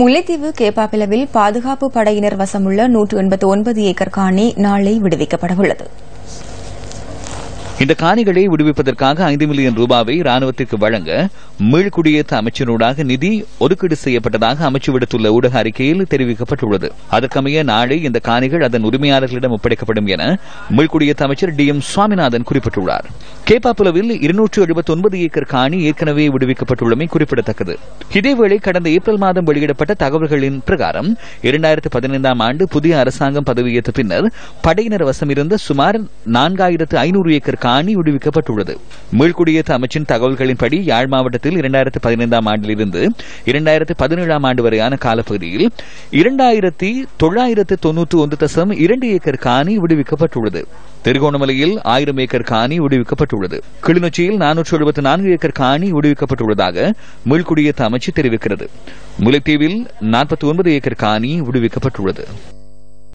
முல்லைத்தீவு கேப்பாப்பிலவில் பாதுகாப்பு படையினர் வசமுள்ள நூற்று எண்பத்தி ஒன்பது ஏக்கர் காணி நாளை விடுவிக்கப்படவுள்ளது. இந்த காணிகளை விடுவிப்பதற்காக ஐந்து மில்லியன் ரூபாவை ராணுவத்திற்கு வழங்க மீள்குடியேற்ற அமைச்சினூடாக நிதி ஒதுக்கீடு செய்யப்பட்டதாக அமைச்சு விடுத்துள்ள ஊடக அறிக்கையில் தெரிவிக்கப்பட்டுள்ளது. அதற்கமைய நாளை இந்த காணிகள் அதன் உரிமையாளர்களிடம் ஒப்படைக்கப்படும் என மீள்குடியேற்ற அமைச்சர் டி எம் சுவாமிநாதன் குறிப்பிட்டுள்ளார். கேப்பாப்புலவில் இருநூற்று எழுபத்தி ஒன்பது ஏக்கர் காணி ஏற்கனவே விடுவிக்கப்பட்டுள்ளமை குறிப்பிடத்தக்கது. இதேவேளை கடந்த ஏப்ரல் மாதம் வெளியிடப்பட்ட தகவல்களின் பிரகாரம் இரண்டாயிரத்து பதினைந்தாம் ஆண்டு புதிய அரசாங்கம் பதவியேற்ற பின்னர் படையினர் வசமிருந்த சுமார் நான்காயிரத்து ஐநூறு ஏக்கர் காணி விடுவிக்கப்பட்டுள்ளது. மீள்குடியேற்ற அமைச்சின் தகவல்களின்படி யாழ் மாவட்டத்தில் இரண்டாயிரத்து பதினைந்தாம் ஆண்டிலிருந்து இரண்டாயிரத்து பதினேழாம் ஆண்டு வரையான காலப்பகுதியில் இரண்டாயிரத்தி தொள்ளாயிரத்து தொன்னூற்று ஒன்று தசம் இரண்டு ஏக்கர் காணி விடுவிக்கப்பட்டுள்ளது. திருகோணமலையில் ஆயிரம் ஏக்கர் காணி விடுவிக்கப்பட்டுள்ளது. கிளிநொச்சியில் நானூற்று எழுபத்தி நான்கு ஏக்கர் காணி விடுவிக்கப்பட்டுள்ளதாக மீள்குடியேற்ற அமைச்சு தெரிவிக்கிறது. முல்லைத்தீவில் நாற்பத்தி ஒன்பது ஏக்கர் காணி விடுவிக்கப்பட்டுள்ளது.